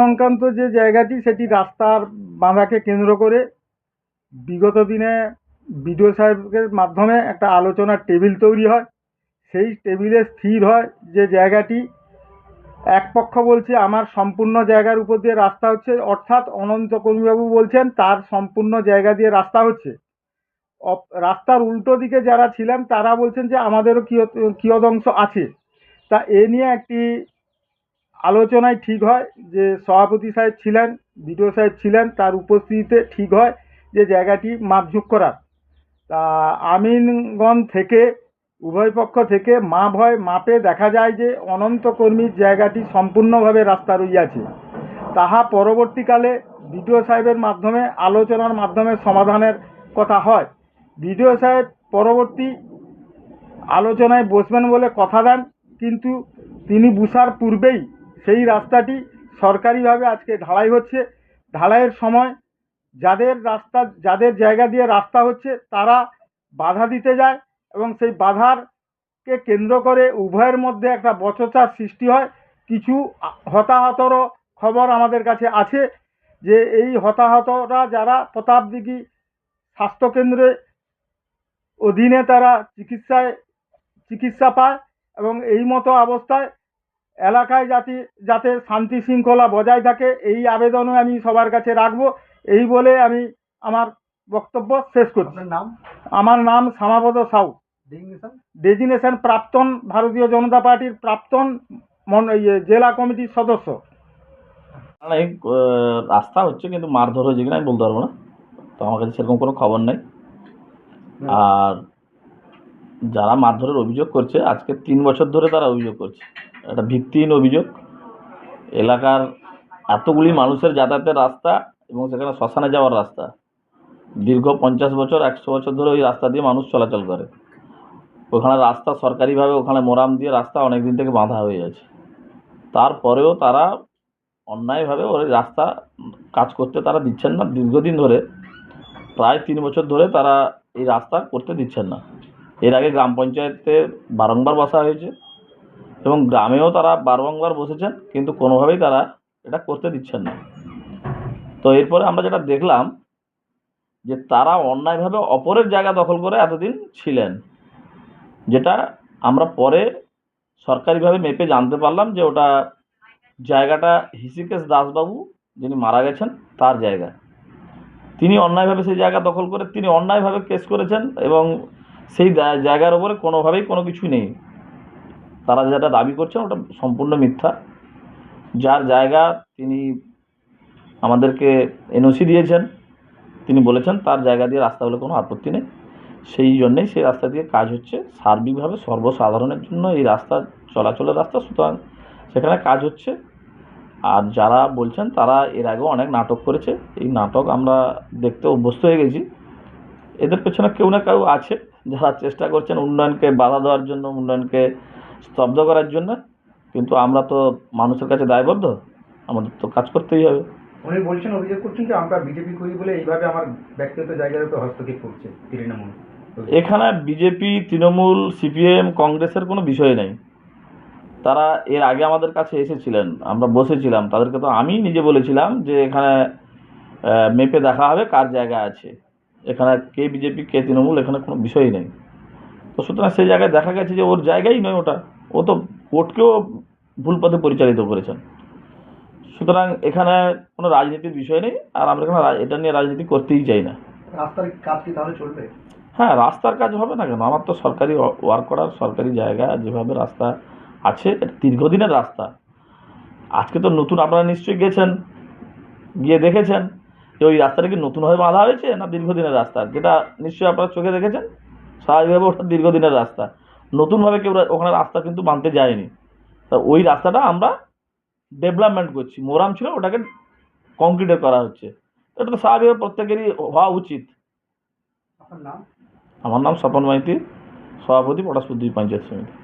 সংক্রান্ত যে জায়গাটি, সেটি রাস্তার বাঁধাকে কেন্দ্র করে বিগত দিনে বিডিও সাহেবের মাধ্যমে একটা আলোচনার টেবিল তৈরি হয়। সেই টেবিলে স্থির হয় যে জায়গাটি এক পক্ষ বলছে, আমার সম্পূর্ণ জায়গার উপর দিয়ে রাস্তা হচ্ছে। অর্থাৎ অনন্ত কর্মীবাবু বলছেন, তার সম্পূর্ণ জায়গা দিয়ে রাস্তা হচ্ছে। রাস্তার উল্টো দিকে যারা ছিলেন, তারা বলছেন যে, আমাদেরও কিয়দংশ আছে। তা এ নিয়ে একটি আলোচনায় ঠিক হয় যে সভাপতি সাহেব ছিলেন, বিডিও সাহেব ছিলেন, তার উপস্থিতিতে ঠিক হয় যে জায়গাটি মাপঝুঁক করার। তা আমিনগঞ্জ থেকে, উভয় পক্ষ থেকে মাপ হয়, মাপে দেখা যায় যে অনন্ত কর্মীর জায়গাটি সম্পূর্ণভাবে রাস্তা রইয়াছে। তাহা পরবর্তীকালে বিডিও সাহেবের মাধ্যমে, আলোচনার মাধ্যমে সমাধানের কথা হয়। বিডিও সাহেব পরবর্তী আলোচনায় বসবেন বলে কথা দেন, কিন্তু তিনি বুসার পূর্বেই সেই রাস্তাটি সরকারিভাবে আজকে ঢালাই হচ্ছে। ঢালাইয়ের সময় যাদের রাস্তা, যাদের জায়গা দিয়ে রাস্তা হচ্ছে, তারা বাধা দিতে যায় এবং সেই বাধারকে কেন্দ্র করে উভয়ের মধ্যে একটা বচসার সৃষ্টি হয়। কিছু হতাহতরও খবর আমাদের কাছে আছে যে এই হতাহতরা যারা প্রতাপদিঘি স্বাস্থ্যকেন্দ্রে অধীনে তারা চিকিৎসায়, চিকিৎসা পায় এবং এই মতো অবস্থায় এলাকায় যাতে যাতে শান্তি শৃঙ্খলা বজায় থাকে এই আবেদনও আমি সবার কাছে রাখব। এই বলে আমি আমার বক্তব্য শেষ করছি। নাম? আমার নাম শ্যামাপদ সাউ। ডেজিনেশন প্রাক্তন ভারতীয় জনতা পার্টির প্রাক্তন মন- ইয়ে, জেলা কমিটির সদস্য। না, এই আহ, রাস্তা হচ্ছে কিন্তু মারধর হয়েছে কিনা আমি বলতে পারব না। তো আমার কাছে সেরকম কোনো খবর নাই। আর যারা মারধরের অভিযোগ করছে আজকে তিন বছর ধরে তারা অভিযোগ করছে। একটা ভিত্তিহীন অভিযোগ। এলাকার এতগুলি মানুষের যাতায়াতের রাস্তা এবং সেখানে শ্মশানে যাওয়ার রাস্তা। দীর্ঘ পঞ্চাশ বছর, একশো বছর ধরে ওই রাস্তা দিয়ে মানুষ চলাচল করে। ওখানে রাস্তা সরকারিভাবে, ওখানে মোরাম দিয়ে রাস্তা অনেক দিন থেকে বাঁধা হয়ে আছে। তারপরেও তারা অন্যায়ভাবে ওই রাস্তা কাজ করতে তারা দিচ্ছেন না। দীর্ঘদিন ধরে, প্রায় তিন বছর ধরে তারা এই রাস্তা করতে দিচ্ছেন না। এর আগে গ্রাম পঞ্চায়েতে বারংবার বসা হয়েছে। এবং গ্রামেও তারা বারংবার বসেছেন, কিন্তু কোনোভাবেই তারা এটা করতে দিচ্ছেন না। তো এরপরে আমরা যেটা দেখলাম যে তারা অন্যায়ভাবে অপরের জায়গা দখল করে এতদিন ছিলেন, যেটা আমরা পরে সরকারিভাবে মেপে জানতে পারলাম যে ওটা জায়গাটা হৃষিকেশ দাসবাবু যিনি মারা গেছেন, তার জায়গা। তিনি অন্যায়ভাবে সেই জায়গা দখল করে, তিনি অন্যায়ভাবে কেস করেছেন এবং সেই জায়গার ওপরে কোনোভাবেই কোনো কিছু নেই। তারা যেটা দাবি করছেন ওটা সম্পূর্ণ মিথ্যা। যার জায়গা তিনি আমাদেরকে এনওসি দিয়েছেন, তিনি বলেছেন তার জায়গা দিয়ে রাস্তা হলে কোনো আপত্তি নেই। সেই জন্যেই সেই রাস্তা দিয়ে কাজ হচ্ছে। সার্বিকভাবে সর্বসাধারণের জন্য এই রাস্তা চলাচলের রাস্তা। সুতরাং সেখানে কাজ হচ্ছে। আর যারা বলছেন তারা এর আগেও অনেক নাটক করেছে। এই নাটক আমরা দেখতে অভ্যস্ত হয়ে গেছি। এদের পেছনে কেউ না কেউ আছে। যারা চেষ্টা করছেন উন্নয়নকে বাধা দেওয়ার জন্য, উন্নয়নকে স্তব্ধ করার জন্য কিন্তু আমরা তো মানুষের কাছে দায়বদ্ধ আমাদের তো কাজ করতেই হবে। উনি বলছেন অভিযোগ করছেন যে আমরা বিজেপি করি বলে এইভাবে আমার ব্যক্তিগত জায়গার উপর হস্তক্ষেপ করছে তৃণমূল। এখানে বিজেপি তৃণমূল সিপিএম কংগ্রেসের কোনো বিষয় নেই। তারা এর আগে আমাদের কাছে এসেছিলেন আমরা বসেছিলাম। তাদেরকে তো আমি নিজে বলেছিলাম যে এখানে মেপে দেখা হবে কার জায়গা আছে। এখানে কে বিজেপি কে তৃণমূল এখানে কোনো বিষয়ই নেই। তো সুতরাং সেই জায়গায় দেখা গেছে যে ওর জায়গাই নয় ওটা। ও তো কোর্টকেও ভুল পথে পরিচালিত করেছেন। সুতরাং এখানে কোনো রাজনীতির বিষয় নেই আর আমরা এখানে এটা নিয়ে রাজনীতি করতেই চাই না। রাস্তার কাজ কি তাহলে চলবে? হ্যাঁ রাস্তার কাজ হবে না কেন? আমার তো সরকারি ওয়ার্ক করার সরকারি জায়গা যেভাবে রাস্তা আছে এটা দীর্ঘদিনের রাস্তা। আজকে তো নতুন আপনারা নিশ্চয়ই গেছেন গিয়ে দেখেছেন যে ওই রাস্তাটা কি নতুনভাবে বাঁধা হয়েছে না দীর্ঘদিনের রাস্তা? যেটা নিশ্চয়ই আপনারা চোখে দেখেছেন। স্বাভাবিকভাবে ওটা দীর্ঘদিনের রাস্তা। নতুনভাবে কেউ ওখানে রাস্তা কিন্তু বাঁধতে যায়নি। তা ওই রাস্তাটা আমরা ডেভেলপমেন্ট করছি। মোরাম ছিল ওটাকে কংক্রিটে করা হচ্ছে। এটা তো স্বাভাবিক প্রত্যেকেরই হওয়া উচিত। আমার নাম স্বপন মাইতি সভাপতি পটাশপুর দুই পঞ্চায়েত সমিতি।